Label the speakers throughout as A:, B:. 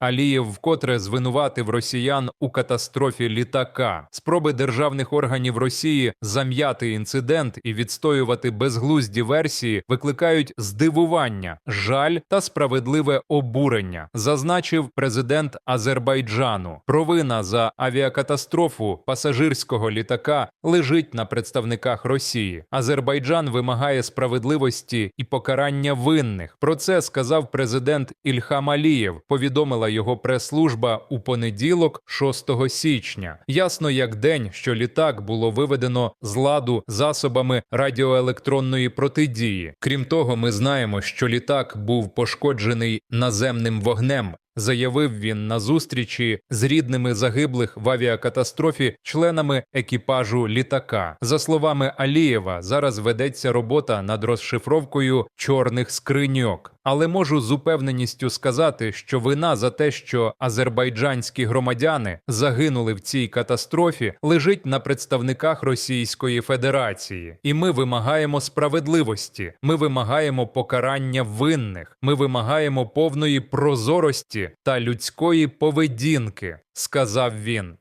A: Алієв вкотре звинуватив росіян у катастрофі літака. Спроби державних органів Росії зам'яти інцидент і відстоювати безглузді версії викликають здивування, жаль та справедливе обурення, зазначив президент Азербайджану. Провина за авіакатастрофу пасажирського літака лежить на представниках Росії. Азербайджан вимагає справедливості і покарання винних. Про це сказав президент Ільхам Алієв. Повідомила його прес-служба у понеділок, 6 січня. Ясно як день, що літак було виведено з ладу засобами радіоелектронної протидії. Крім того, ми знаємо, що літак був пошкоджений наземним вогнем. Заявив він на зустрічі з рідними загиблих в авіакатастрофі членами екіпажу літака. За словами Алієва, зараз ведеться робота над розшифровкою чорних скриньок. Але можу з упевненістю сказати, що вина за те, що азербайджанські громадяни загинули в цій катастрофі, лежить на представниках Російської Федерації, і ми вимагаємо справедливості. Ми вимагаємо покарання винних. Ми вимагаємо повної прозорості та людської поведінки, сказав він.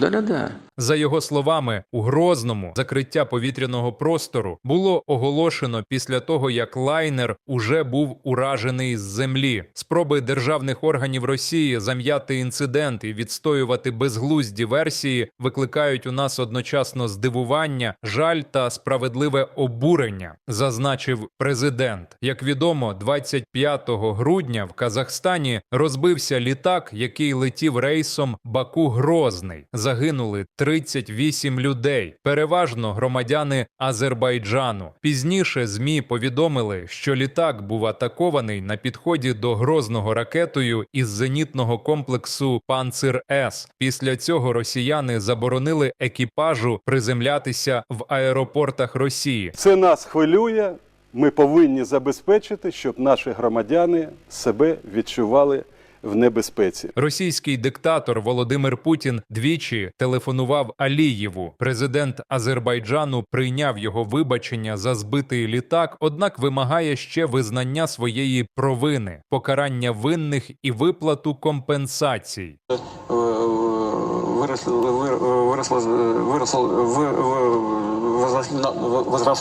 B: Да-да-да.
A: За його словами, у Грозному закриття повітряного простору було оголошено після того, як лайнер уже був уражений з землі. Спроби державних органів Росії зам'яти інцидент і відстоювати безглузді версії викликають у нас одночасно здивування, жаль та справедливе обурення, зазначив президент. Як відомо, 25 грудня в Казахстані розбився літак, який летів рейсом Баку-Грозний. Загинули 38 людей, переважно громадяни Азербайджану. Пізніше ЗМІ повідомили, що літак був атакований на підході до Грозного ракетою із зенітного комплексу Панцир С. Після цього росіяни заборонили екіпажу приземлятися в аеропортах Росії.
C: Це нас хвилює. Ми повинні забезпечити, щоб наші громадяни себе відчували в небезпеці.
A: Російський диктатор Володимир Путін двічі телефонував Алієву. Президент Азербайджану прийняв його вибачення за збитий літак, однак вимагає ще визнання своєї провини, покарання винних і виплату компенсацій.
B: Э, выросло, вы- выросло, выросло, вы- вы- возросли на- возросло